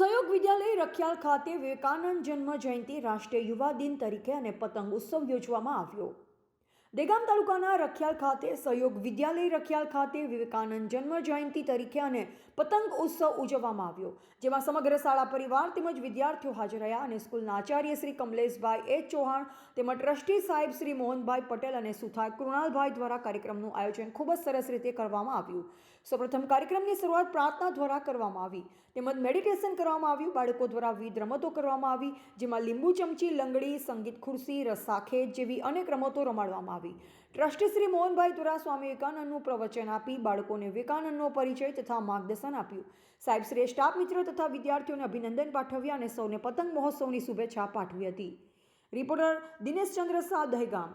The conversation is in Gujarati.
સહયોગ વિદ્યાલય રખિયાલ ખાતે વિવેકાનંદ જન્મ જયંતિ રાષ્ટ્રીય યુવા દિન તરીકે અને પતંગ ઉત્સવ યોજવામાં આવ્યો. દેગામ તાલુકાના રખિયાલ ખાતે સહયોગ વિદ્યાલય રખિયાલ ખાતે વિવેકાનંદ જન્મ જયંતિ તરીકે અને પતંગ ઉત્સવ ઉજવવામાં આવ્યો. જેમાં સમગ્ર શાળા પરિવાર તેમજ વિદ્યાર્થીઓ હાજર રહ્યા અને સ્કૂલના આચાર્ય શ્રી કમલેશભાઈ એચ ચૌહાણ તેમજ ટ્રસ્ટી સાહેબ શ્રી મોહનભાઈ પટેલ અને સુથાર કૃણાલભાઈ દ્વારા કાર્યક્રમનું આયોજન ખૂબ જ સરસ રીતે કરવામાં આવ્યું. સૌપ્રથમ કાર્યક્રમની શરૂઆત પ્રાર્થના દ્વારા કરવામાં આવી. તેમજ મેડિટેશન કરવામાં આવ્યું. બાળકો દ્વારા વિવિધ રમતો કરવામાં આવી, જેમાં લીંબુ ચમચી, લંગડી, સંગીત ખુરશી રસાખેજ જેવી અનેક રમતો રમાડવામાં આવી. ટ્રસ્ટી શ્રી મોહનભાઈ દ્વારા સ્વામી વિવેકાનંદનું પ્રવચન આપી બાળકોને વિવેકાનંદનો પરિચય તથા માર્ગદર્શન આપ્યું. સાહેબશ્રીએ સ્ટાફ મિત્રો તથા વિદ્યાર્થીઓને અભિનંદન પાઠવ્યા અને સૌને પતંગ મહોત્સવની શુભેચ્છા પાઠવી હતી. રિપોર્ટર દિનેશ ચંદ્ર શાહ દહેગામ.